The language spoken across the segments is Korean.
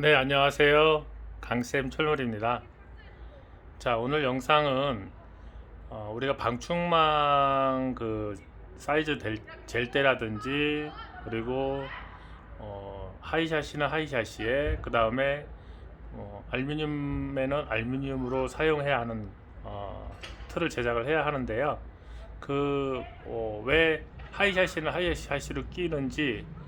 네, 안녕하세요. 강쌤 철물입니다. 자, 오늘 영상은 어, 우리가 방충망 그 사이즈 될, 젤 때라든지 그리고 어, 하이샤시는 하이샤시에 그 다음에 어, 알루미늄에는 알루미늄으로 사용해야 하는 어, 틀을 제작을 해야 하는데요. 그왜 하이샤시는 하이샤시로 끼는지 어,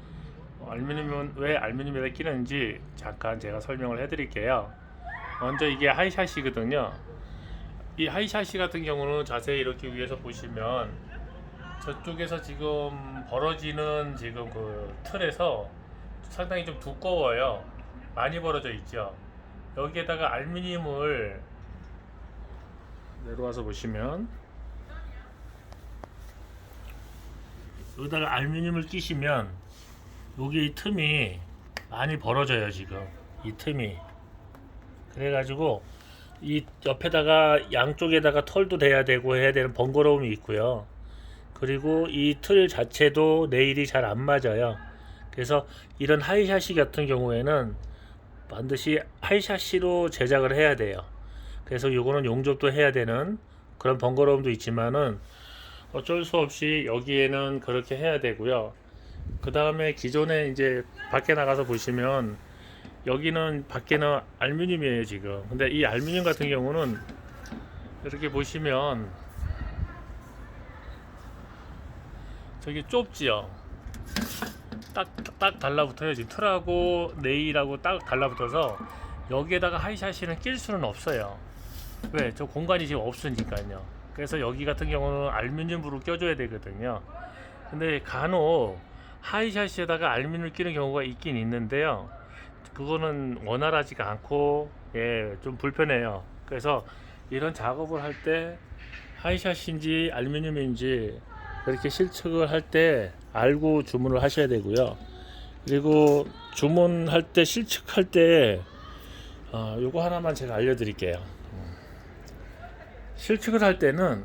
알루미늄은 왜 알루미늄에다 끼는지 잠깐 제가 설명을 해드릴게요. 먼저 이게 하이샤시거든요. 이 하이샤시 같은 경우는 자세히 이렇게 위에서 보시면 저쪽에서 지금 벌어지는 지금 그 틀에서 상당히 좀 두꺼워요. 많이 벌어져 있죠. 여기에다가 알루미늄을 내려와서 보시면 여기다가 알루미늄을 끼시면 여기 이 틈이 많이 벌어져요 지금. 이 틈이. 그래가지고 이 옆에다가 양쪽에다가 털도 돼야 되고 해야 되는 번거로움이 있고요. 그리고 이 틀 자체도 내일이 잘 안 맞아요. 그래서 이런 하이샤시 같은 경우에는 반드시 하이샤시로 제작을 해야 돼요. 그래서 요거는 용접도 해야 되는 그런 번거로움도 있지만은 어쩔 수 없이 여기에는 그렇게 해야 되고요 그 다음에 기존에 이제 밖에 나가서 보시면 여기는 밖에는 알루미늄이에요 지금. 근데 이 알루미늄 같은 경우는 이렇게 보시면 저기 좁지요? 딱, 딱 달라붙어요. 지금 틀하고 네일하고 딱 달라붙어서 여기에다가 하이샤시는 낄 수는 없어요. 왜? 저 공간이 지금 없으니까요. 그래서 여기 같은 경우는 알루미늄으로 껴줘야 되거든요. 근데 간혹 하이샷에다가 알루미늄을 끼는 경우가 있긴 있는데요. 그거는 원활하지가 않고 예, 좀 불편해요. 그래서 이런 작업을 할 때 하이샷인지 알루미늄인지 그렇게 실측을 할 때 알고 주문을 하셔야 되고요. 그리고 주문할 때 실측할 때 어, 요거 하나만 제가 알려드릴게요. 음. 실측을 할 때는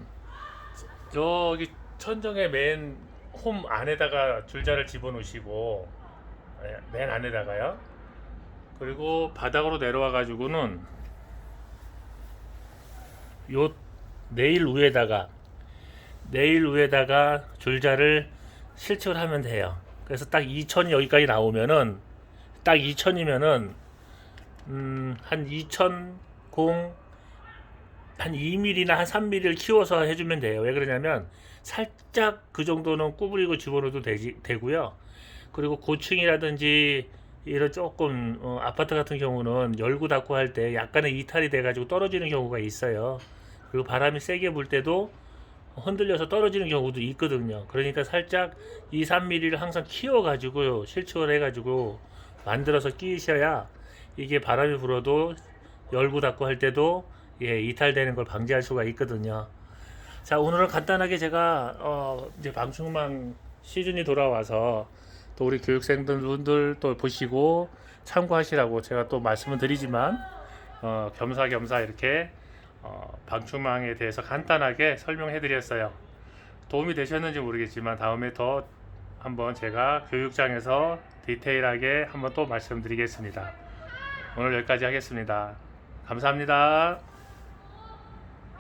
저기 천정에 맨 홈 안에다가 줄자를 집어넣으시고 예, 맨 안에다가요. 그리고 바닥으로 내려와 가지고는 요 네일 위에다가 네일 위에다가 줄자를 실측을 하면 돼요. 그래서 딱 2000이 여기까지 나오면은 딱 2000이면은 음, 한 2000, 0, 한 2mm나 한 3mm를 키워서 해주면 돼요. 왜 그러냐면 살짝 그 정도는 구부리고 집어넣어도 되지, 되고요. 그리고 고층이라든지 이런 조금 어, 아파트 같은 경우는 열고 닫고 할 때 약간의 이탈이 돼가지고 떨어지는 경우가 있어요. 그리고 바람이 세게 불 때도 흔들려서 떨어지는 경우도 있거든요. 그러니까 살짝 2, 3mm를 항상 키워가지고 실측을 해가지고 만들어서 끼셔야 이게 바람이 불어도 열고 닫고 할 때도 예, 이탈되는 걸 방지할 수가 있거든요. 자, 오늘은 간단하게 제가 어, 이제 방충망 시즌이 돌아와서 또 우리 교육생들 분들 또 보시고 참고하시라고 제가 또 말씀을 드리지만 어, 겸사겸사 이렇게 어, 방충망에 대해서 간단하게 설명해 드렸어요. 도움이 되셨는지 모르겠지만 다음에 더 한번 제가 교육장에서 디테일하게 한번 또 말씀드리겠습니다. 오늘 여기까지 하겠습니다. 감사합니다.